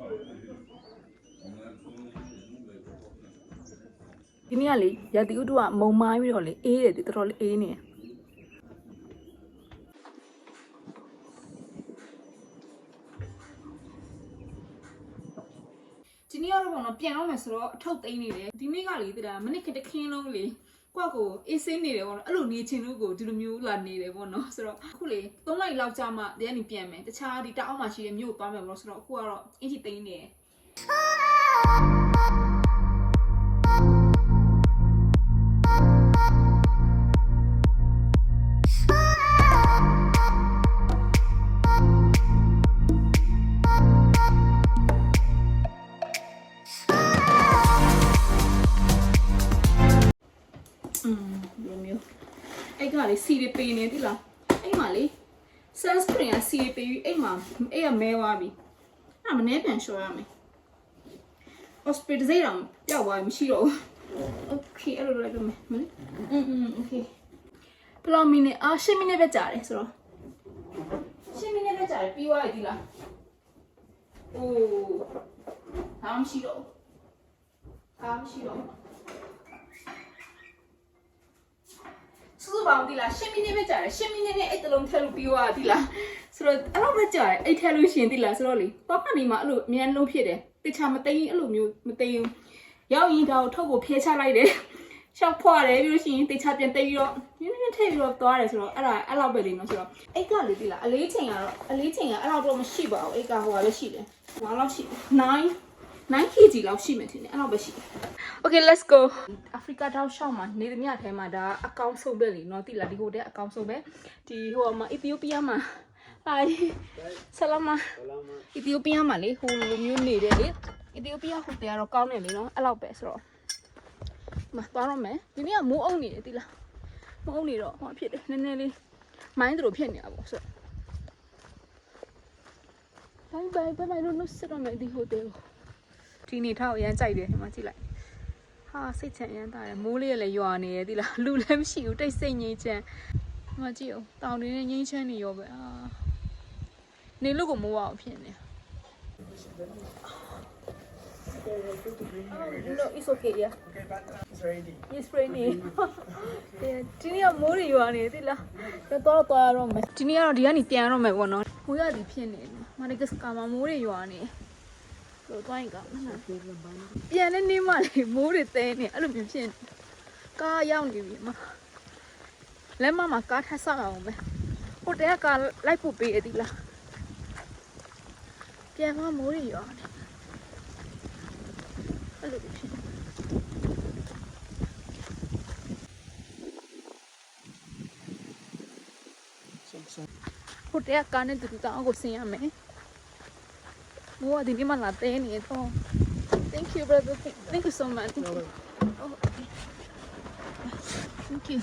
ဒီနေ့ကလေရာသီဥတုကမုံမိုင်းပြီးတော့လေအေးတယ်ဒီတော်တော်လေးအေးနေတယ်ဒီနေ့ကတော့ဘောနော်ပြန်တော့မယ်ဆိုတော့အထုပ်သိမ်းနေတယ်ဒီနေ့ကလေတိတာမနစ်ခက်တခင်းလုံးလေ ကိုယ့်ကိုအေးစိမ့်နေတယ်ပေါ့နော်အဲ့လိုနေချင်လို့ကိုဒီလိုမျိုးလာနေတယ်ပေါ့နော်ဆိုတော့အခုလေ၃လိုက်လောက်ကြာမှတည်းကနေပြန်မယ်တခြားဒီတအောက်မှာရှိတဲ့မြို့ကိုသွားမယ်ပေါ့နော်ဆိုတော့အခုကတော့အင်ဂျီသိမ်းနေတယ် အဲ့ကလေစီတွေပေးနေသီလားအဲ့မှာလေ sunscreen ကစီတွေပေးပြီးအဲ့မှာအဲ့ကမဲသွားပြီအဲ့မနေပြန်လျှော်ရမယ် hospital စိတ်တော့ပျောက်သွားပြီမရှိတော့ဘူး okay အဲ့လိုလိုက်ပြမယ်မလဲอืม okay ဘယ်လိုမိနစ်အာ10မိနစ်ပဲကြာတယ်ဆိုတော့10မိနစ်ပဲကြာတယ်ပြီးသွားပြီသီလားအိုးဟာမရှိတော့ဟာမရှိတော့ ဘူးစူးစူပေါင်းဒီလား10မိနစ်ပဲကြာတယ်10မိနစ်နဲ့အဲ့တလုံးထည့်လို့ပြီးသွားဒီလားဆိုတော့အဲ့လိုပဲကြာတယ်အဲ့ထည့်လို့ရှရင်ဒီလားဆိုတော့လေတော့ခဏနေမှာအဲ့လိုအမြန်လုံးဖြစ်တယ်တခြားမသိရင်အဲ့လိုမျိုးမသိရင်ရောက်ရင်ဒါကိုထုတ်ကိုဖျဲချလိုက်တယ်ရှောက်ဖွာတယ်ပြီးလို့ရှိရင်တခြားပြန်တိတ်ပြီးတော့နင်းနင်းထည့်ပြီးတော့သွားတယ်ဆိုတော့အဲ့ဒါအဲ့လောက်ပဲလေနော်ဆိုတော့အိတ်ကလေဒီလားအလေးချိန်ကတော့အလေးချိန်ကအဲ့လောက်တော့မရှိပါဘူးအိတ်ကဟိုကပဲရှိတယ်ဟိုလောက်ရှိ9 9 kg လောက်ရှိမှထင်တယ်အဲ့လောက်ပဲရှိတယ် Okay let's go အာဖရိကတောက်ရှောက်မှာနေသမျှထဲမှာဒါအကောင့်ဆုံးပဲလीနော်တိလာဒီဟိုတဲ့အကောင့်ဆုံးပဲဒီဟိုမှာအီသီယိုးပီးယားမှာဟာဆလာမာအီသီယိုးပီးယားမှာလေဟိုလိုမျိုးနေတယ်လေအီသီယိုးပီးယားဟိုတဲကတော့ကောင်းတယ်လေနော်အဲ့လောက်ပဲဆိုတော့မသွားတော့မယ်ဒီနေ့ကမိုးအုံနေတယ်တိလာမိုးအုံနေတော့ဟောဖြစ်တယ်နည်းနည်းလေးမိုင်းတို့ဖြစ်နေတာပေါ့ဆိုတော့ဘိုင်ဘိုင်ဘိုင်လို့နှုတ်ဆက်တော့မယ်ဒီဟိုတဲကို ဒီနေထောက်အရန်ကြိုက်တယ်ဒီမှာကြည့်လိုက်ဟာစိတ်ချမ်းရမ်းတာတယ်မိုးလေးလည်းရွာနေရသီလားလူလည်းမရှိဘူးတိတ်ဆိတ်ငြိမ်းချမ်းဒီမကြည့်အောင်တောင်တွေနဲ့ငြိမ်းချမ်းနေရောပဲအာနေလို့ကိုမိုးအောင်ဖြစ်နေ No, it's okay, yeah. Okay, but it's ready. It's raining. ဒီနေ့ကမိုးတွေရွာနေသီလားတော့တော့ရတော့မယ်ဒီနေ့ကတော့ဒီကနေပြန်ရတော့မယ်ပေါ့နော်မိုးရသည်ဖြစ်နေတယ်မာနီကစကာမှာမိုးတွေရွာနေ တော့တွိုင်းကမနာပြန်နေနေမှလေမိုးတွေတဲနေအဲ့လိုမျိုးဖြစ်နေကားရောက်နေပြီမလက်မမှာကားထပ်ဆောက်အောင်ပဲဟိုတဲကကားလိုက်ဖို့ပေးရသည်လားပြန်မမိုးတွေရွာနေအဲ့လိုဖြစ်နေဟိုတဲကကားနဲ့တူတူတောင်းကိုဆင်းရမယ်။ မိုးကဒီနေ့မှလာတဲနေတော့ Thank you brother Thank, thank you so much Thank you. Oh, okay. Thank you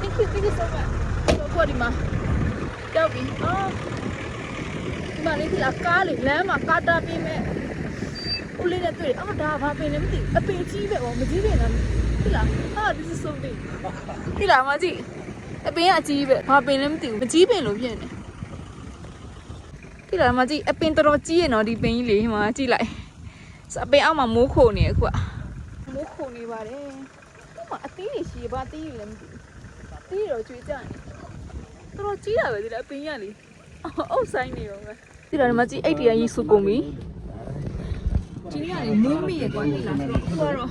'Thank you Thank you so much ဆိုတော့ဒီမှာကြောက်ပြီအော်ဒီမှာလေးဒီ အကားလေးလမ်းမှာကာတာပေးမဲ့ဦးလေးနဲ့တွေ့တယ်အော်ဒါဘာပင်လဲမသိဘူးအပင်ကြီးပဲဟောမကြီးပင်လားဒီလားဟာ this is so big ဒီလားမကြည့်အပင်ကအကြီးပဲဘာပင်လဲမသိဘူးမကြီးပင်လို့ဖြစ်နေဒီလားမကြည့်အပင်တော်တော်ကြီးရနော်ဒီပင်ကြီးလေးမှာကြည့်လိုက်အပင်အောက်မှာမိုးခိုနေအခုကမိုးခိုနေပါတယ်ဟိုမှာအသီးတွေရှိရပါအသီးတွေလည်းမသိဘူးအသီးတွေတော့ကျွေးကြနေတော်တော်ကြီးတာပဲဒီလားအပင်းရလေအုပ်ဆိုင်နေရောပဲ ဒီလားဒီမှာကြည့်အိတ်တရားကြီးစုကုန်ပြီဒီနေ့ကလေမူးမိရကွာဒီလားဆိုတော့ကိုကတော့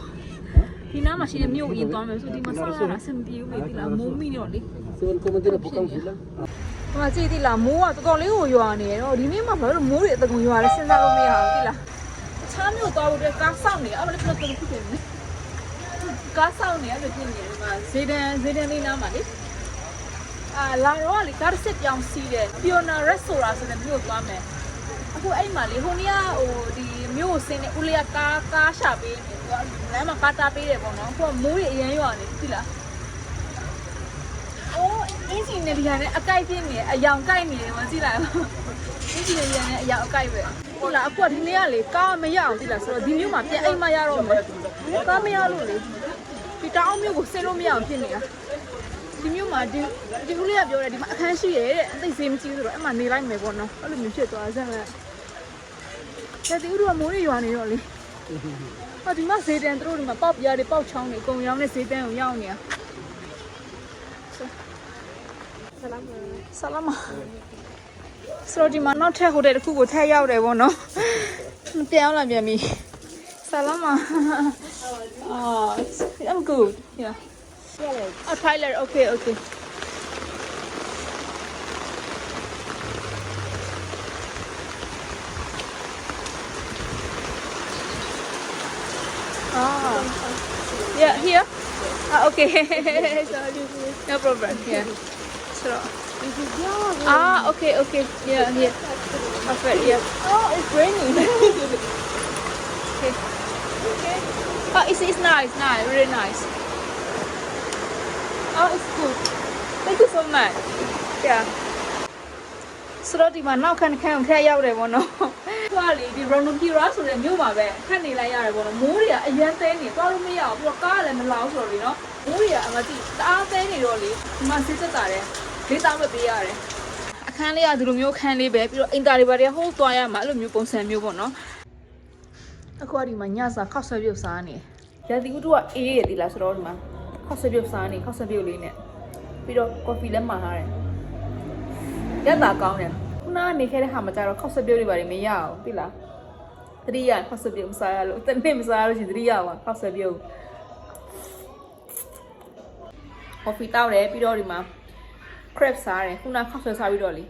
ဒီနားမှာရှိတဲ့မြို့အရင်သွားမယ်ဆိုဒီမှာဆောက်ရတာအဆင်ပြေဘူးလေဒီလားမူးမိတော့လေ Se vuol comandare un po' così là. ဟိုကြည့်ဒီလားမိုးကတော်တော်လေးကိုရွာနေတော့ဒီနေ့မှဘာလို့မိုးတွေအတကုံရွာလဲစဉ်းစားလို့မရဘူးဒီလားချားမြို့သွားဖို့အတွက်ကားစောင့်နေအဲ့လိုလည်းတော်တော်ဖြစ်နေတယ်ကားစောင့်နေအဲ့လိုဖြစ်နေတယ်ဒီမှာဇေဒန်ဇေဒန်လေးနားမှာလေ အာလာတော့ကလေကားတစ်စစ်ပြောင်းစီးတယ်ပီယိုနာရက်ဆိုရာဆိုတဲ့မြို့သွားမယ်အခုအဲ့မှာလေဟိုနေ့ကဟိုဒီမြို့ကိုဆင်းနေဦးလေးကကားကားရှာပေးနေသူကလမ်းမှာကားတားပေးတယ်ပေါ့နော်အခုကမိုးတွေအရန်ရွာနေပြီလားအိုအိုးအင်းစီနေဒီကနဲ့အကိုက်ပြင်းနေအယောင်ကိုက်နေတယ်မကြည့်လိုက်ဘူးအင်းစီနေဒီကနဲ့အယောင်အကိုက်ပဲဟုတ်လားအခုကဒီနေ့ကလေကားမရအောင်ကြည့်လားဆိုတော့ဒီမျိုးမှာပြန်အိမ်မရတော့မယ်ကားမရလို့လေဒီတောင်းမျိုးကိုဆင်းလို့မရအောင်ဖြစ်နေတာ ဒီမျိုးမှာဒီဒီဦးလေးကပြောတယ်ဒီမှာအခန်းရှိရဲ့တဲ့အသိစေးမကြီးဆိုတော့အဲ့မှာနေလိုက်မယ်ပေါ့နော်အဲ့လိုမျိုးဖြစ်သွားစမ်းလိုက်ဒါဒီဦးတို့ကမိုးရွာနေတော့လေဟာဒီမှာဈေးတန်းတို့ဒီမှာပေါက်ပြားတွေပေါက်ချောင်းတွေအကုန်ရောင်းတဲ့ဈေးတန်းကိုရောက်နေတာဆလာမဆိုတော့ဒီမှာနောက်ထပ်ဟိုတယ်တစ်ခုကိုထပ်ရောက်တယ်ပေါ့နော်ပြန်အောင်လာပြန်ပြီဆလာမအာ I'm good yeah oh Tyler okay okay Ah, yeah, here. Ah, okay. Sorry. No problem. Yeah. So. Ah, okay, okay. Yeah, here. Perfect. Yeah. Oh, it's raining. okay. Oh, it's, it's nice, nice, really nice. Oh, it's good. Thank you so much. Yeah. ဆိုတော့ဒီမှာနောက်ခန်းခန်းကိုထည့်ရောက်တယ်ပေါ့နော်။သွားလေဒီ Rondo Kira ဆိုတဲ့မြို့မှာပဲခတ်နေလိုက်ရတယ်ပေါ့နော်။မိုးတွေကအရန်သဲနေသွားလို့မရဘူးပြီးတော့ကားကလည်းမလောက်ဆိုတော့လေနော်။မိုးတွေကအမတိတအားသဲနေတော့လေဒီမှာစစ်သက်တာတယ်။လေးတောင်းပဲပေးရတယ်။အခန်းလေးကဒီလိုမျိုးခန်းလေးပဲပြီးတော့အင်တာတွေဘာတွေဟိုးသွားရမှာအဲ့လိုမျိုးပုံစံမျိုးပေါ့နော်။အခုကဒီမှာညစာခောက်ဆွဲပြုတ်စားနေ။ရာသီဥတုကအေးရည်လားဆိုတော့ဒီမှာ ခောက်ဆွဲပြုတ်စားနေခောက်ဆွဲပြုတ်လေးနဲ့ပြီးတော့ကော်ဖီလည်းမှာထားတယ်။ရက်တာကောင်းတယ်ခုနကနေခဲ့တဲ့ဟာမှာကျတော့ခောက်စပြုတ်တွေပါမရအောင်သိလားသတိရခောက်စပြုတ်မစားရလို့တနေ့မစားရလို့ရှင်သတိရပါခောက်စပြုတ်ကော်ဖီတောက်တယ်ပြီးတော့ဒီမှာ crab စားတယ်ခုနခောက်ဆွဲစားပြီးတော့လေ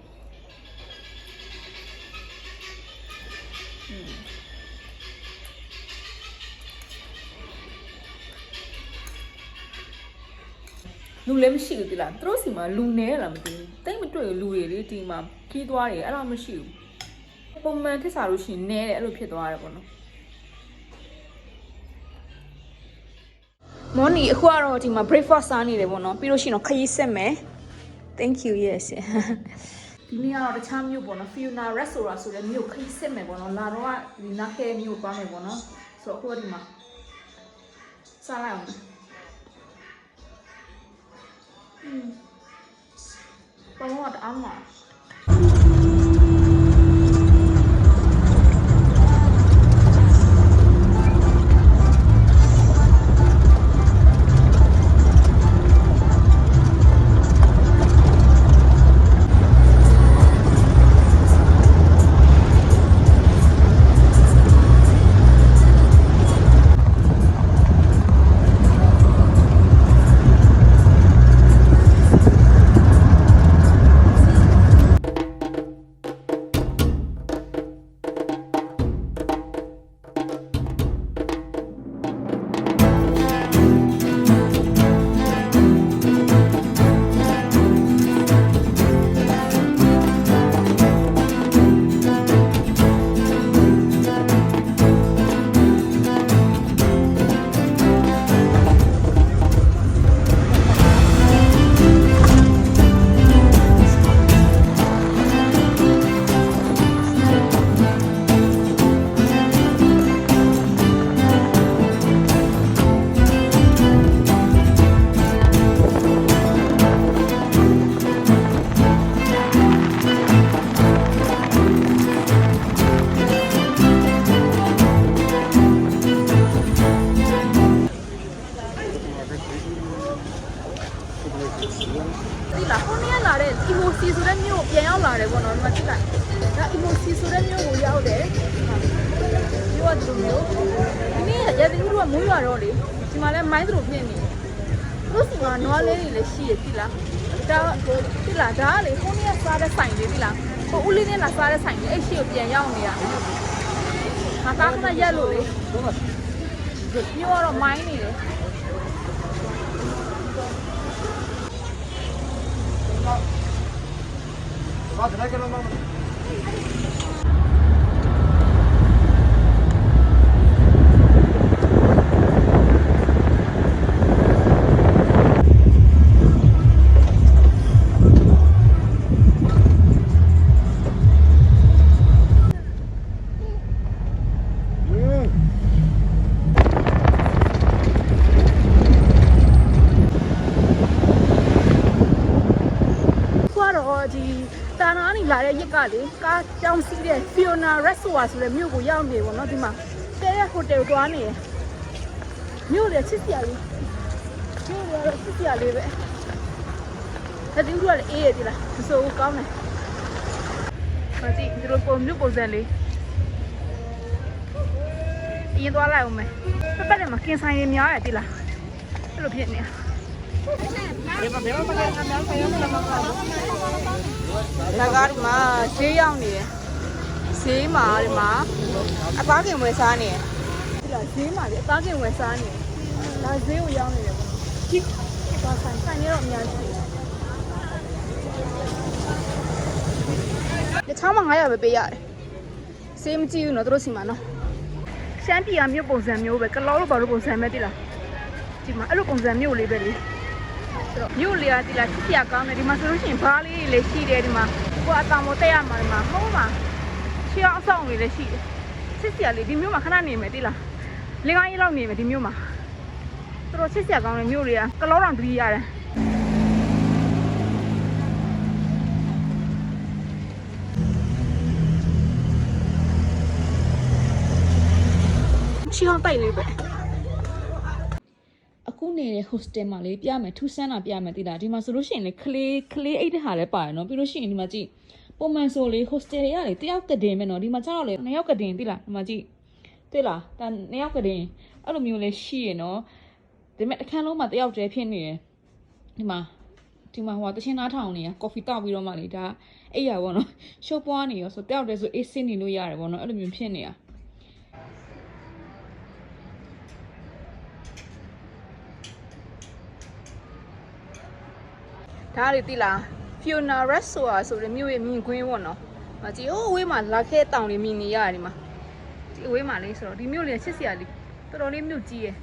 လူလည်းမရှိဘူးတိလားသူတို့စီမှာလူနေလားမသိဘူးတိတ်မတွေ့ဘူးလူတွေလေဒီမှာခီးသွားတယ်အဲ့လိုမရှိဘူးပုံမှန်ထစ်စားလို့ရှိရင်နဲတယ်အဲ့လိုဖြစ်သွားတယ်ပေါ့နော်မော်နီအခုကတော့ဒီမှာ breakfast စားနေတယ်ပေါ့နော်ပြီးလို့ရှိရင်တော့ခရီးဆက်မယ် thank you yes ဒီနေ့ကတော့တခြားမြို့ပေါ့နော် Fiona Restaurant ဆိုတဲ့မြို့ခရီးဆက်မယ်ပေါ့နော်လာတော့ကဒီနားခဲမြို့သွားမယ်ပေါ့နော်ဆိုတော့အခုကဒီမှာစားလိုက်အောင် 嗯帮我的阿妈。 ဒီနေ့ရတဲ့လူကမိုးရွာတော့လေဒီမှာလဲမိုင်းသလိုဖြစ်နေတယ်သူတို့စီမှာနွားလေးတွေလည်းရှိရကြည့်လားဒါဟိုကြည့်လားဒါကလေခုနေ့ကစားတဲ့ဆိုင်လေးကြည့်လားဟိုဦးလေးနဲ့လာစားတဲ့ဆိုင်လေးအဲ့ရှိကိုပြန်ရောက်နေတာငါသားခဏရက်လို့လေမြို့ကတော့မိုင်းနေတယ် Ah, ¿será que no vamos? ကလေကားကြောင်းစီးတဲ့ Fiona Resort ဆိုတဲ့မြို့ကိုရောက်နေပေါ့နော်ဒီမှာတဲတဲ့ဟိုတယ်ကိုသွားနေရယ်မြို့လေချစ်စရာလေးမြို့လေတော့ချစ်စရာလေးပဲဒါဒီဥရောလေအေးရည်လားမစိုးဘူးကောင်းတယ်မကြည့်ဒီလိုပုံမြို့ပုံစံလေးအရင်သွားလိုက်အောင်မယ်ပတ်ပတ်နဲ့မှာကင်ဆိုင်တွေများရည်ဒီလားအဲ့လိုဖြစ်နေ Beba, beba, beba, beba, beba, beba, beba. ဒါကားဒီမှာဈေးရောက်နေတယ်ဈေးမှာဒီမှာအသားကင်ဝယ်စားနေတယ်ဒီလားဈေးမှာဒီအသားကင်ဝယ်စားနေတယ်ဒါဈေးကိုရောက်နေတယ်ပေါ့ဒီဘာဆိုင်ဆိုင်ရတော့အများကြီးဒီချောင်းမှာ900ပဲပေးရတယ်ဈေးမကြည့်ဘူးနော်တို့စီမှာနော်ရှမ်းပြည်ကမြို့ပုံစံမျိုးပဲကလောလို့ဘာလို့ပုံစံပဲတိလားဒီမှာအဲ့လိုပုံစံမျိုးလေးပဲလေ ဆိုတော့မြို့လေကဒီလားချစ်စရာကောင်းတယ်ဒီမှာဆိုလို့ရှိရင်ဘားလေးတွေလည်းရှိတယ်ဒီမှာကိုကအကောင်မတက်ရမှာဒီမှာမဟုတ်မှာရှေးအောင်အဆောင်တွေလည်းရှိတယ်ချစ်စရာလေးဒီမြို့မှာခဏနေမယ်ဒီလားလင်းကားကြီးလောက်နေမယ်ဒီမြို့မှာဆိုတော့ချစ်စရာကောင်းတယ်မြို့တွေကကလောတောင်တတိရတယ်ရှေးအောင်တိုက်လေးပဲအခု နေတဲ့ hostel မှာလေးပြမယ်ထူးဆန်းတာပြမယ်တိလားဒီမှာဆိုလို့ရှိရင်လေကလေးကလေးအိတ်တဲ့ဟာလည်းပါတယ်နော်ပြီးလို့ရှိရင်ဒီမှာကြည့်ပုံမှန်ဆိုလေ hostel တွေကလေတယောက်ကတင်ပဲနော်ဒီမှာကျတော့လေနှစ်ယောက်ကတင်တိလားဒီမှာကြည့်တိလားဒါနှစ်ယောက်ကတင်အဲ့လိုမျိုးလေးရှိရနော်ဒါပေမဲ့အခန်းလုံးမှာတယောက်တည်းဖြစ်နေတယ်ဒီမှာဒီမှာဟိုတချင်းသားထောင်နေရကော်ဖီတောက်ပြီးတော့မှလေဒါအဲ့ရပါဘောနော်ရှိုးပွားနေရောဆိုတယောက်တည်းဆိုအေးစင်းနေလို့ရတယ်ဘောနော်အဲ့လိုမျိုးဖြစ်နေတာ ဒါတွေတိလား Fiona Resort ဆိုတဲ့မြို့ရဲ့မြင်ကွင်းပေါ့နော်။မကြည့်ဟိုအဝေးမှာလာခဲတောင်တွေမြင်နေရတယ်ဒီမှာ။ဒီအဝေးမှာလေးဆိုတော့ဒီမြို့လေးချစ်စရာလေးတော်တော်လေးမြို့ကြီးရယ်။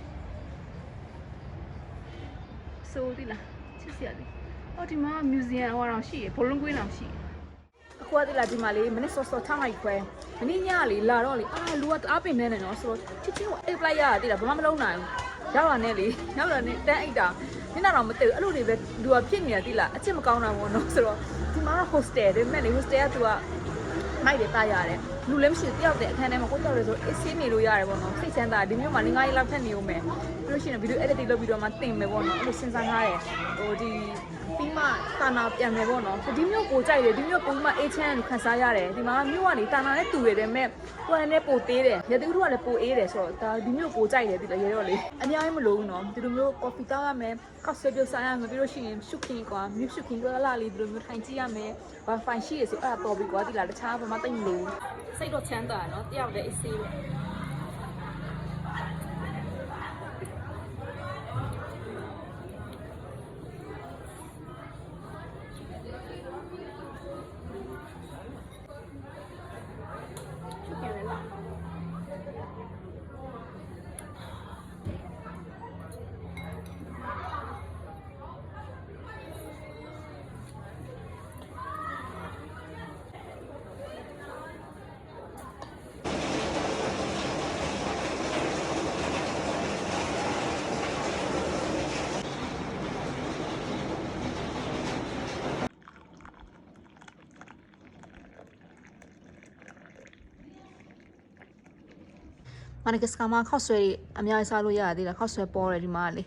ဆိုတိလားချစ်စရာလေး။ဟောဒီမှာ museum ဟောတော့ရှိရယ်ဘလုံးကွင်းတော့ရှိရယ်။အခုကတိလားဒီမှာလေးမနေ့စောစောထားလိုက်ခွဲ။မနေ့ညလေးလာတော့လေအာလူကတအားပင်နေတယ်နော်ဆိုတော့ချစ်ချင်းကအိပ်ပလိုက်ရတာတိလားဘာမှမလုပ်နိုင်ဘူး။ရောက်လာနဲ့လေရောက်လာနဲ့တန်းအိတ်တာ နင်တော့မသိဘူးအဲ့လိုတွေပဲလူကဖြစ်နေတာတိလားအချစ်မကောင်းတာပေါ့နော်ဆိုတော့ဒီမှာတော့ hostel တယ်မဲ့လေ hostel ကသူကမိုက်တယ်တာရတယ် လူလည်းမရှိတယောက်တည်းအခန်းထဲမှာကိုကြောက်ရဆိုအေးဆေးနေလို့ရတယ်ပေါ့နော်စိတ်ချမ်းသာဒီမျိုးမှာငါးရက်လောက်ထက်နေဦးမယ်ပြီးလို့ရှိရင်ဗီဒီယို edit လုပ်ပြီးတော့မှတင်မယ်ပေါ့နော်အဲ့လိုစဉ်းစားထားတယ်ဟိုဒီပြီးမှတာနာပြန်မယ်ပေါ့နော်ဒီမျိုးကိုကြိုက်တယ်ဒီမျိုးပုံမှအေးချမ်းခံစားရတယ်ဒီမှာမျိုးကနေတာနာနဲ့တူရတယ်မဲ့ကိုယ်နဲ့ပိုသေးတယ်ရတူတို့ကလည်းပိုအေးတယ်ဆိုတော့ဒါဒီမျိုးကိုကြိုက်တယ်ဒီလေရတော့လေအများကြီးမလို့ဘူးနော်ဒီလိုမျိုး coffee တောက်ရမယ်ကောက်ဆွဲပြုတ်စားရမယ်ပြီးလို့ရှိရင်ရှုခင်းကွာမြုပ်ရှုခင်းကလာလေးဒီလိုမျိုးထိုင်ကြည့်ရမယ် wifi ရှိရဆိုအဲ့ဒါတော်ပြီကွာဒီလားတခြားဘာမှတိတ်မလို့စိတ်တော့ချမ်းသာနော်တယောက်တည်းအေးဆေးပဲ မနက်ကစကမှာခောက်ဆွဲအများကြီးစားလို့ရရသေးလားခောက်ဆွဲပေါ်တယ်ဒီမှာလေ